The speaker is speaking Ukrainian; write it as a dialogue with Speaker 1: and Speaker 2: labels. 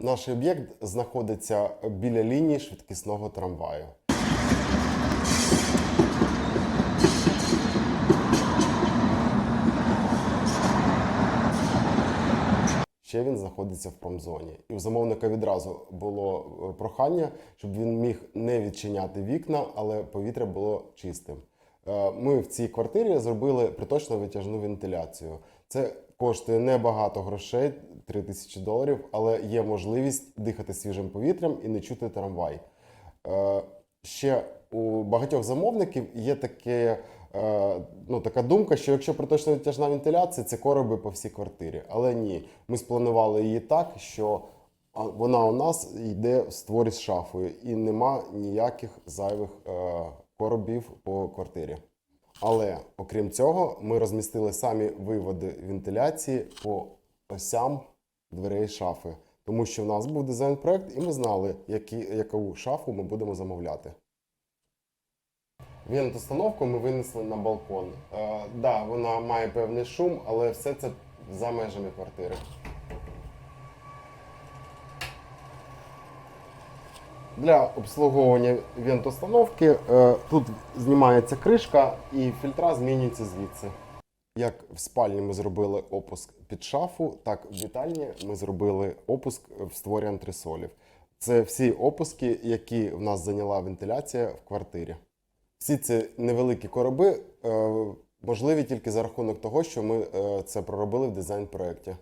Speaker 1: Наш об'єкт знаходиться біля лінії швидкісного трамваю. Ще він знаходиться в промзоні. І у замовника відразу було е, прохання, щоб він міг не відчиняти вікна, але повітря було чистим. Е, Ми в цій квартирі зробили приточну витяжну вентиляцію. Це коштує небагато грошей, 3 тисячі доларів, але є можливість дихати свіжим повітрям і не чути трамвай. Е, Ще у багатьох замовників є таке, е, ну, така думка, що якщо приточна витяжна вентиляція, це короби по всій квартирі. Але ні, ми спланували її так, що вона у нас йде в створі з шафою, і нема ніяких зайвих коробів по квартирі. Але окрім цього, ми розмістили самі виводи вентиляції по осям дверей шафи. Тому що в нас був дизайн-проект, і ми знали, які, яку шафу ми будемо замовляти. Вентустановку ми винесли на балкон. Е, да, вона має певний шум, але все це за межами квартири. Для обслуговування вентустановки е, тут знімається кришка і фільтра змінюються звідси. Як в спальні ми зробили опуск під шафу, так в вітальні ми зробили опуск в створі антресолів. Це всі опуски, які в нас зайняла вентиляція в квартирі. Всі ці невеликі короби е, можливі тільки за рахунок того, що ми е, це проробили в дизайн-проєкті.